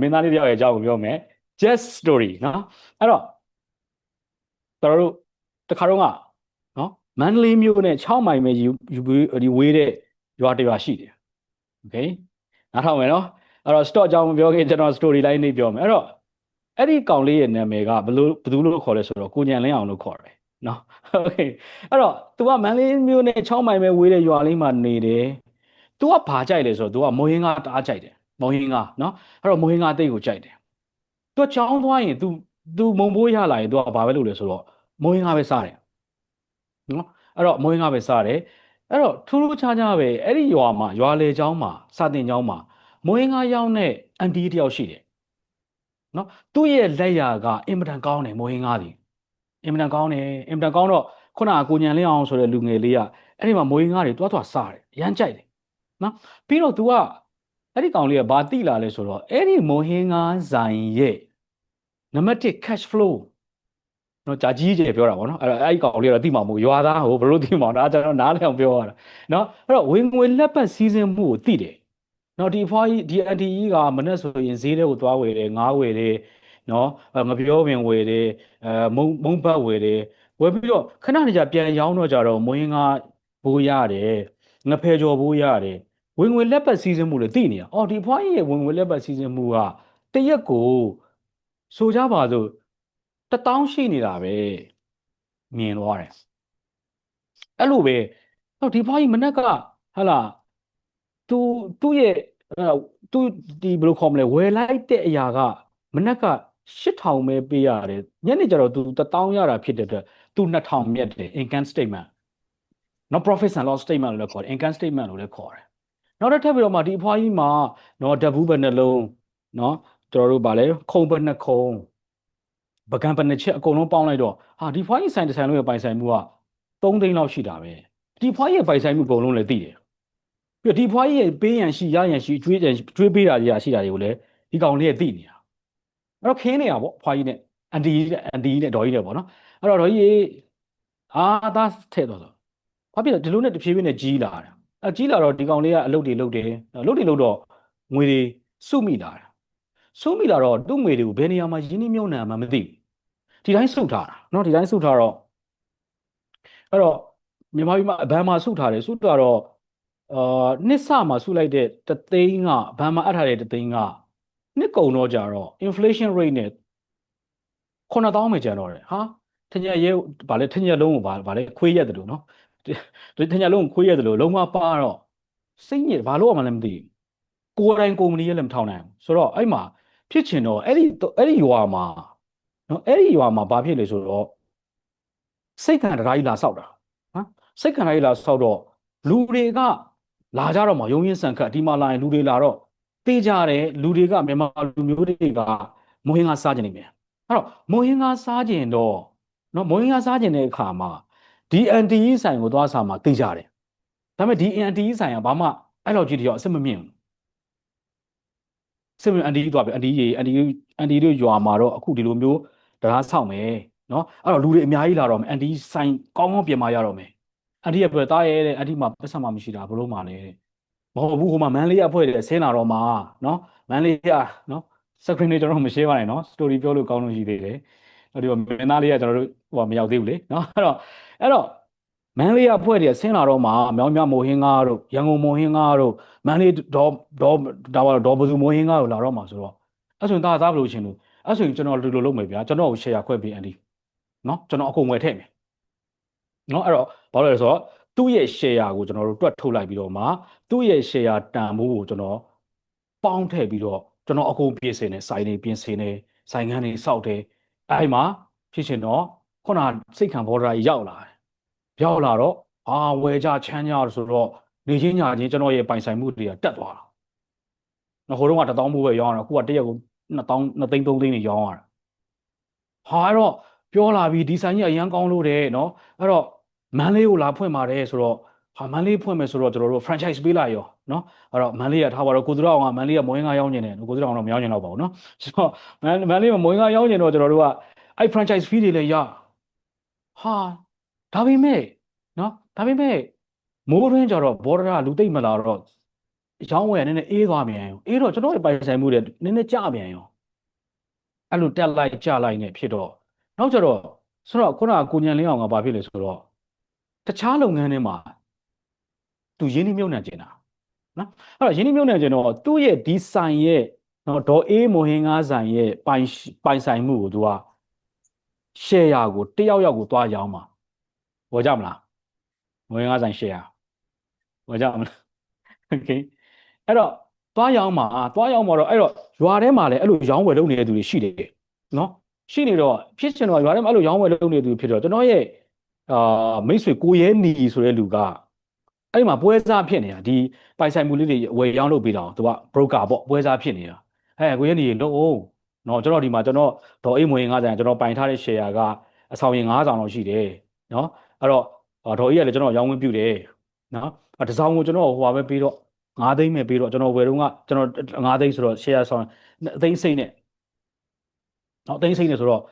မင်းသားလေးတယောက်ရဲ့အကြောင်းကိုပြောမယ် just story နော်အဲ့တော့တော်တို့တခါတော့ကနော်မန္တလေးမြို့နဲ့6မိုင်ပဲယူယူဒီဝေးတဲ့ရွာတစ်ရွာရှိတယ် okay နားထောင်မယ်နော်အဲ့တော့ stock အကြောင်းမပြောခင်ကျွန်တော် story line လေးပြောမယ်အဲ့တော့အဲ့ဒီကောင်လေးရဲ့နာမည်ကဘယ်လိုဘယ်သူလို့ခေါ်လဲဆိုတော့ကိုညံလင်းအောင်လို့ခေါ်တယ်နော် okay အဲ့တော့ तू ကမန္တလေးမြို့နဲ့6မိုင်ပဲဝေးတဲ့ရွာလေးမှာနေတယ် तू ကဘာကြိုက်လဲဆိုတော့ तू ကမိုးဟင်းကားတအားကြိုက်တယ် မိုးဟင်းကားနော်အဲ့တော့မိုးဟင်းကားတိတ်ကိုကြိုက်တယ် तू ချောင်းသွားရင် तू तू မုံဘိုးရလာရင် तू ကဘာပဲလုပ်လဲဆိုတော့မိုးဟင်းကားပဲစားတယ်နော်အဲ့တော့မိုးဟင်းကားပဲစားတယ်အဲ့တော့ထူးထူးခြားခြားပဲအဲ့ဒီရွာမှာရွာလေကျောင်းမှာစာတင်ကျောင်းမှာမိုးဟင်းကားရောက်တဲ့အန်တီတယောက်ရှိတယ်နော်သူ့ရဲ့လက်ရာကအင်မတန်ကောင်းတယ်မိုးဟင်းကားဒီအင်မတန်ကောင်းတယ်အင်မတန်ကောင်းတော့ခုနကကိုညံလင်းအောင်ဆိုတဲ့လူငယ်လေးကအဲ့ဒီမှာမိုးဟင်းကားတွေတွားတွားစားတယ်ရမ်းကြိုက်တယ်နော်ပြီးတော့ तू က အဲ့ဒီကောင်လေးကဘာတိလာလဲဆိုတော့အဲ့ဒီမိုးဟင်းကားဇိုင်ရဲ့နံပါတ်1 cash flow နော်ကြာကြီးကျယ်ပြောတာပေါ့နော်အဲ့တော့အဲ့ဒီကောင်လေးကတော့တိမှမဟုတ်ရွာသားဟိုဘလို့တိမှောင်ဒါကျွန်တော်နားလည်အောင်ပြောရတာနော်အဲ့တော့ဝင်ငွေလက်ပတ်စီးစင်းမှုကိုတိတယ်နော်ဒီဖွားကြီးဒီအန်တီကြီးကမနဲ့ဆိုရင်ဈေးတွေကိုသွားဝယ်တယ်ငားဝယ်တယ်နော်ငပြောပင်ဝယ်တယ်အဲမုံမုံဘတ်ဝယ်တယ်ဝယ်ပြီးတော့ခဏနေကြပြန်ရောင်းတော့ကြတော့မွေးငါဘိုးရတယ်ငဖဲကျော်ဘိုးရတယ် ဝင်ငွေလက်ပတ်စီးစင်းမှုတွေသိနေတာအော်ဒီဖွားကြီးရဲ့ဝင်ငွေလက်ပတ်စီးစင်းမှုကတရက်ကိုဆိုကြပါစို့တထောင်ရှိနေတာပဲမြင်သွားတယ်အဲ့လိုပဲဟောဒီဖွားကြီးမနက်ကဟာလာသူသူ့ရဲ့သူဒီဘယ်လိုခေါ်မလဲဝယ်လိုက်တဲ့အရာကမနက်က8000ပဲပေးရတယ်ညနေကျတော့သူ1000ရတာဖြစ်တဲ့အတွက်သူ2000မြတ်တယ် income statement နော် profit and loss statement လို့လည်းခေါ်တယ် income statement လို့လည်းခေါ်တယ် နောက်တစ်ထပ်ပြီးတော့မှဒီအဖွားကြီးမှာနော်ဓဘူးဘယ်နှလုံးနော်ကျွန်တော်တို့ဗာလဲခုံဘယ်နှခုံပကံဘယ်နှချက်အကုန်လုံးပေါင်းလိုက်တော့ဟာဒီဖွားကြီးဆိုင်တစ်ဆိုင်လုံးရဲ့ပိုင်ဆိုင်မှုက3သိန်းလောက်ရှိတာပဲဒီဖွားကြီးရဲ့ပိုင်ဆိုင်မှုအကုန်လုံးလည်းသိတယ်ပြီးတော့ဒီဖွားကြီးရဲ့ပေးရန်ရှိရရန်ရှိကျွေးကြကျွေးပေးတာကြီးရှိတာတွေကိုလည်းဒီကောင်လေးရဲ့သိနေတာအဲ့တော့ခင်းနေတာပေါ့ဖွားကြီးနဲ့အန်တီအန်တီနဲ့ဒေါ်ကြီးနဲ့ပေါ့နော်အဲ့တော့ဒေါ်ကြီးအာသားထဲ့တော့ဆိုဘာဖြစ်လဲဒီလိုနဲ့တဖြည်းဖြည်းနဲ့ကြီးလာတာ အကြီးလာတော့ဒီကောင်လေးကအလုပ်တွေလုပ်တယ်အလုပ်တွေလုပ်တော့ငွေတွေစုမိလာတာစုမိလာတော့သူ့ငွေတွေကိုဘယ်နေရာမှာရင်းနှီးမြှုပ်နှံမှမသိဘူးဒီတိုင်းစုထားတာเนาะဒီတိုင်းစုထားတော့အဲ့တော့မြန်မာပြည်မှာဘန်မှာစုထားတယ်စုထားတော့အာနှစ်ဆမှာစုလိုက်တဲ့တသိန်းကဘန်မှာအပ်ထားတဲ့တသိန်းကနှစ်ကုန်တော့ကြတော့ inflation rate နဲ့9000ပဲကျန်တော့တယ်ဟာထညရဲဗာလဲထညလုံးကိုဗာဗာလဲခွေးရက်တယ်လို့နော် ဒီထညလုံးကိုခွေးရက်တယ်လို့လုံးဝပါတော့စိတ်ညစ်ဘာလို့မှလည်းမသိဘူးကိုယ်တိုင်ကုမ္ပဏီရဲ့လည်းမထောင်နိုင်ဘူးဆိုတော့အဲ့မှာဖြစ်ချင်တော့အဲ့ဒီအဲ့ဒီရွာမှာနော်အဲ့ဒီရွာမှာဘာဖြစ်လဲဆိုတော့စိတ်ခံတရားကြီးလာဆောက်တာဟမ်စိတ်ခံတရားကြီးလာဆောက်တော့လူတွေကလာကြတော့မှရုံရင်းဆန်ခတ်ဒီမှာလာရင်လူတွေလာတော့တေးကြတယ်လူတွေကမြန်မာလူမျိုးတွေကမွဟင်းကစားကြနေတယ်အဲ့တော့မွဟင်းကစားကြင်တော့နော်မွဟင်းကစားကြင်တဲ့အခါမှာ ဒီ NTE ဆိုင်ကိုသွားစားမှာတေးကြတယ်ဒါပေမဲ့ဒီ NTE ဆိုင်ကဘာမှအဲ့လိုကြီးတရောအစ်မမြင့်ဘူးစစ်မန်အန်ဒီသွားပြီအန်ဒီရေအန်ဒီအန်ဒီတို့ရွာမှာတော့အခုဒီလိုမျိုးတရားဆောက်မယ်နော်အဲ့တော့လူတွေအများကြီးလာတော့မယ်အန်ဒီဆိုင်ကောင်းကောင်းပြင်မာရတော့မယ်အန်ဒီရဲ့ပဲတားရဲတဲ့အန်ဒီမှာပတ်စံမှမရှိတာဘလို့မှလဲမဟုတ်ဘူးဟိုမှာမန်လေးအဖွဲ့တွေဆင်းလာတော့မှာနော်မန်လေးကနော်စကရင်တွေကျွန်တော်မရှင်းပါနဲ့နော်စတိုရီပြောလို့ကောင်းလို့ရှိသေးတယ် ဒီတော့မင်းသားလေးကကျွန်တော်တို့ဟိုမရောက်သေးဘူးလေနော်အဲ့တော့အဲ့တော့မန်လေးအဖွဲ့တွေဆင်းလာတော့မှာမြောင်မြမိုဟင်းကားတို့ရန်ကုန်မိုဟင်းကားတို့မန်လေးဒေါ်ဒေါ်ဒါပါဒေါ်ဘဇူမိုဟင်းကားတို့လာတော့မှာဆိုတော့အဲ့ဆိုရင်ဒါသားဘလို့ရှင်လို့အဲ့ဆိုရင်ကျွန်တော်ဒီလိုလုပ်မယ်ဗျာကျွန်တော်ကို share ခွဲပေးအန်ဒီနော်ကျွန်တော်အကုန်ဝယ်ထည့်မယ်နော်အဲ့တော့ဘာလို့လဲဆိုတော့သူ့ရဲ့ share ကိုကျွန်တော်တို့တွက်ထုတ်လိုက်ပြီးတော့မှသူ့ရဲ့ share တန်ဖိုးကိုကျွန်တော်ပေါင်းထည့်ပြီးတော့ကျွန်တော်အကုန်ပြင်ဆင်နေစိုင်းနေပြင်ဆင်နေစိုင်းငန်းနေစောက်တယ် အဲ့မှာဖြစ်ရှင်တော့ခုနစိတ်ခံဘော်ဒါကြီးရောက်လာတယ်ရောက်လာတော့အာဝယ်ကြချမ်းကြဆိုတော့နေချင်းညာချင်းကျွန်တော်ရဲ့ပိုင်ဆိုင်မှုတွေကတက်သွားတာနော်ဟိုတုန်းက1000မိုးပဲရောင်းရတာအခုကတရက်ကို2000 2သိန်း3သိန်းနေရောင်းရတာဟာအဲ့တော့ပြောလာပြီဒီဆိုင်ကြီးအရန်ကောင်းလို့တယ်နော်အဲ့တော့မန်လေးကိုလာဖွင့်ပါတယ်ဆိုတော့ ဟာမန်လေးဖွင့်မယ်ဆိုတော့ကျွန်တော်တို့ franchise ပေးလိုက်ရောနော်အဲ့တော့မန်လေးကထားပါတော့ကိုသူတော်အောင်ကမန်လေးကမွေးငါရောင်းနေတယ်ကိုသူတော်အောင်တော့မရောင်းနေတော့ပါဘူးနော်ဆိုတော့မန်မန်လေးကမွေးငါရောင်းနေတော့ကျွန်တော်တို့ကအဲ့ franchise fee တွေလည်းရဟာဒါပေမဲ့နော်ဒါပေမဲ့မိုးရင်းကြတော့ဘော်ဒရာလူသိမ့်မလာတော့ရောင်းဝယ်နည်းနည်းအေးသွားမြန်ရောအေးတော့ကျွန်တော်ရဲ့ပိုင်ဆိုင်မှုတွေနည်းနည်းကျမြန်ရောအဲ့လိုတက်လိုက်ကျလိုက်နေဖြစ်တော့နောက်ကျတော့ဆိုတော့ခုနကကိုညံလင်းအောင်ကဘာဖြစ်လဲဆိုတော့တခြားလုပ်ငန်းတွေမှာ သူရင်းနှီးမြှုပ်နှံကျင်တာနော်အဲ့တော့ရင်းနှီးမြှုပ်နှံကျင်တော့သူ့ရဲ့ဒီဆိုင်ရဲ့နော်ဒေါ်အေးမိုဟင်ငါဆိုင်ရဲ့ပိုင်ပိုင်ဆိုင်မှုကိုသူက share ကိုတယောက်ယောက်ကိုသွားရောင်းမှာဝယ်ကြမလားမိုဟင်ငါဆိုင် share ဝယ်ကြမလား okay အဲ့တော့သွားရောင်းမှာသွားရောင်းမှာတော့အဲ့တော့ရွာထဲမှာလည်းအဲ့လိုရောင်းဝယ်လုပ်နေတဲ့သူတွေရှိတယ်နော်ရှိနေတော့ဖြစ်ချင်တော့ရွာထဲမှာအဲ့လိုရောင်းဝယ်လုပ်နေတဲ့သူဖြစ်တော့ကျွန်တော်ရဲ့အာမိတ်ဆွေကိုရဲနီဆိုတဲ့လူက အဲ့ဒီမှာပွဲစားဖြစ်နေတာဒီပိုင်ဆိုင်မှုလေးတွေဝယ်ရောင်းလုပ်ပေးတာသူက broker ပေါ့ပွဲစားဖြစ်နေတာဟဲ့ကိုရဲနီလို့အောင်နော်ကျွန်တော်ဒီမှာကျွန်တော်ဒေါ်အိတ်မွေငါးဆိုင်ကျွန်တော်ပိုင်ထားတဲ့ share ကအဆောင်ရင်9000လောက်ရှိတယ်နော်အဲ့တော့ဒေါ်အိတ်ကလည်းကျွန်တော်ရောင်းဝင်ပြုတယ်နော်အဲ့တစောင်းကိုကျွန်တော်ဟိုပါပဲပြီးတော့9သိန်းပဲပြီးတော့ကျွန်တော်ဝယ်တော့ကကျွန်တော်9သိန်းဆိုတော့ share ဆောင်အသိန်းစိတ်နဲ့နော်အသိန်းစိတ်နဲ့ဆိုတော့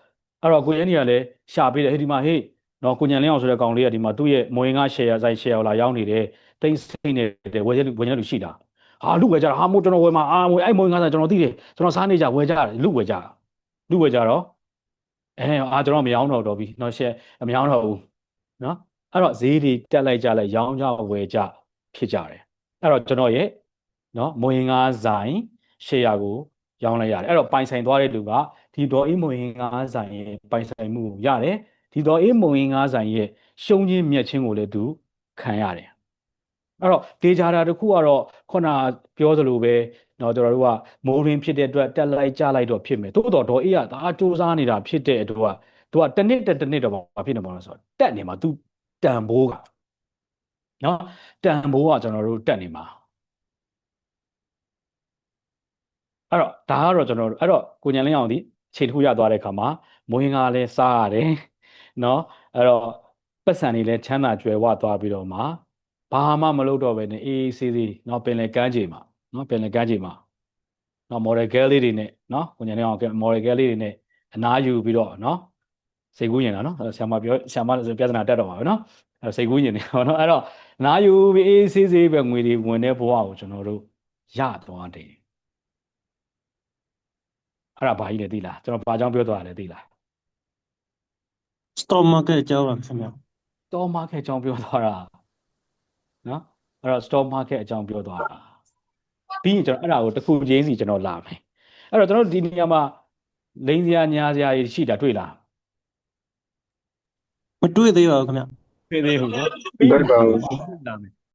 အဲ့တော့ကိုရဲနီကလည်းရှာပေးတယ်ဟေးဒီမှာဟေး နော်ကိုညံလင်းအောင်ဆိုတဲ့ကောင်လေးကဒီမှာသူ့ရဲ့မွေငါ share ဆိုင် share လာရောက်နေတယ်သိန်းစိတ်နဲ့ဝယ်ရဝယ်ရလူရှိတာဟာလူဝယ်ကြတာဟာမို့ကျွန်တော်ဝယ်မှာအာမွေအဲ့မွေငါဆိုင်ကျွန်တော်သိတယ်ကျွန်တော်စားနေကြဝယ်ကြတယ်လူဝယ်ကြတာလူဝယ်ကြတော့အဲအာကျွန်တော်မရောင်းတော့တော့ပြီနော် share မရောင်းတော့ဘူးနော်အဲ့တော့ဈေးတွေတက်လိုက်ကြလိုက်ရောင်းကြဝယ်ကြဖြစ်ကြတယ်အဲ့တော့ကျွန်တော်ရဲ့နော်မွေငါဆိုင် share ကိုရောင်းလိုက်ရတယ်အဲ့တော့ပိုင်ဆိုင်သွားတဲ့လူကဒီဒေါ်အေးမွေငါဆိုင်ရဲ့ပိုင်ဆိုင်မှုကိုရတယ် ဒီဒေါ်အေးမွေငါဆိုင်ရဲ့ရှုံးခြင်းမြတ်ခြင်းကိုလည်းသူခံရတယ်အဲ့တော့ဒေဂျာတာတစ်ခုကတော့ခုနပြောသလိုပဲเนาะတို့တို့ကမိုးရင်းဖြစ်တဲ့အတွက်တက်လိုက်ကြလိုက်တော့ဖြစ်မယ်တိုးတော့ဒေါ်အေးကဒါစူးစမ်းနေတာဖြစ်တဲ့အတွက်ကသူကတစ်နှစ်တစ်နှစ်တော့ဘာဖြစ်နေမှာလဲဆိုတော့တက်နေမှာသူတန်ဖိုးကเนาะတန်ဖိုးကကျွန်တော်တို့တက်နေမှာအဲ့တော့ဒါကတော့ကျွန်တော်တို့အဲ့တော့ကိုညံလင်းအောင်ဒီခြေတစ်ခုရသွားတဲ့ခါမှာမွေးငါလည်းစားရတယ် เนาะအဲ့တော့ပတ်စံတွေလည်းချမ်းသာကြွယ်ဝသွားပြီးတော့မှဘာမှမလုပ်တော့ပဲနဲ့အေးအေးဆေးဆေးเนาะပင်လယ်ကမ်းခြေမှာเนาะပင်လယ်ကမ်းခြေမှာเนาะ model girl လေးတွေနဲ့เนาะကိုညံလင်းအောင် model girl လေးတွေနဲ့အနားယူပြီးတော့เนาะစိတ်ကူးရင်တာเนาะဆရာမပြောဆရာမပြဿနာတက်တော့မှာပဲเนาะအဲ့စိတ်ကူးရင်နေပါเนาะအဲ့တော့နားယူပြီးအေးဆေးဆေးပဲငွေတွေဝင်တဲ့ဘဝကိုကျွန်တော်တို့ရသွားတယ်အဲ့ဒါဘာကြီးလဲသိလားကျွန်တော်ဘာကြောင့်ပြောသွားတာလဲသိလား stock market အကြောင်းပါခင်ဗျာ stock market အကြောင်းပြောသွားတာနော်အဲ့တော့ stock market အကြောင်းပြောသွားတာပြီးရင်ကျွန်တော်အဲ့ဒါကိုတစ်ခုချင်းစီကျွန်တော်လာမယ်အဲ့တော့ကျွန်တော်ဒီနေရာမှာလိန်စရာညာစရာတွေရှိတာတွေ့လားမတွေ့သေးပါဘူးခင်ဗျာတွေ့သေးဘူးနော်ပြီးရင်လာမယ်